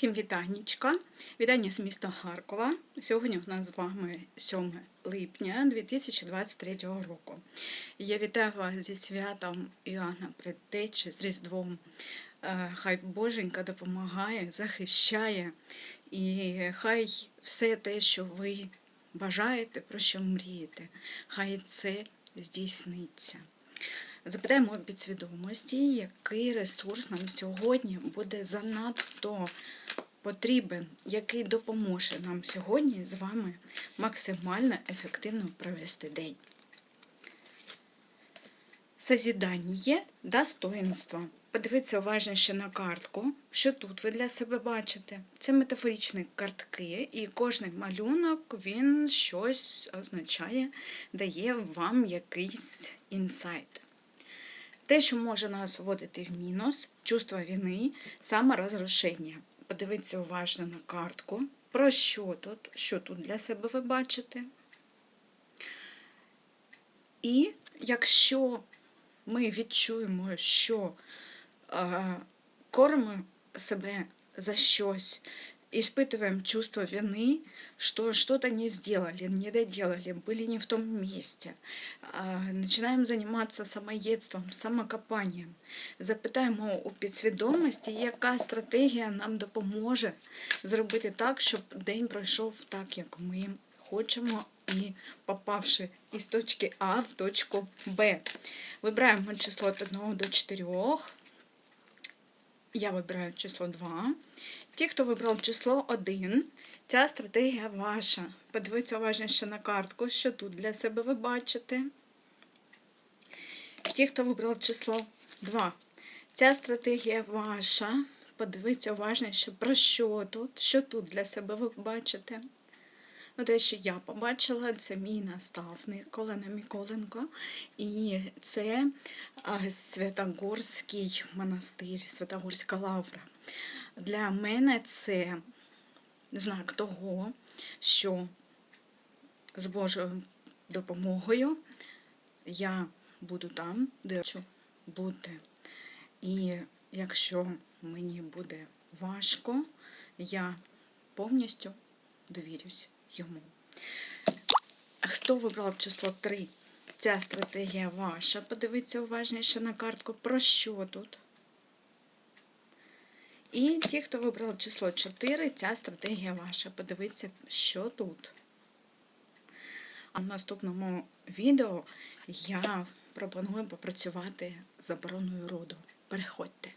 Всім вітаннячка. Вітання з міста Харкова. Сьогодні у нас з вами 7 липня 2023 року. Я вітаю вас зі святом Іоанна Предтечі, з Різдвом. Е, Хай Боженька допомагає, захищає, і хай все те, що ви бажаєте, про що мрієте, хай це здійсниться. Запитаємо підсвідомості, який ресурс нам сьогодні буде занадто потрібен, який допоможе нам сьогодні з вами максимально ефективно провести день. Созідання достоинства. Подивіться уважніше на картку, що тут ви для себе бачите. Це метафоричні картки, і кожний малюнок він щось означає, дає вам якийсь інсайт. Те, що може нас вводити в мінус, чувство вини, саморозрушення. Подивіться уважно на картку. Про що тут? Що тут для себе ви бачите? І якщо ми відчуємо, що е, кормимо себе за щось, испытываем чувство вины, что что-то не сделали, не доделали, были не в том месте. А, Начинаем заниматься самоєдством, самокопанням. Запитаємо у підсвідомості, яка стратегія нам допоможе зробити так, щоб день пройшов так, як ми хочемо, і попавши із точки А в точку Б. Вибираємо число від 1 до 4. Я вибираю число 2. Ті, хто вибрав число 1, ця стратегія ваша. Подивіться уважніше на картку, що тут для себе ви бачите. Ті, хто вибрав число 2, ця стратегія ваша. Подивіться уважніше, про що тут, що тут для себе ви бачите. Ну, те, що я побачила, це мій наставник Олена Миколенко. І це Святогорський монастир, Святогорська лавра. Для мене це знак того, що з Божою допомогою я буду там, де хочу бути. І якщо мені буде важко, я повністю довірюсь йому. Хто вибрав число 3? Ця стратегія ваша. Подивіться уважніше на картку. Про що тут? І ті, хто вибрав число 4, ця стратегія ваша. Подивіться, що тут. А в наступному відео я пропоную попрацювати з обороною роду. Переходьте.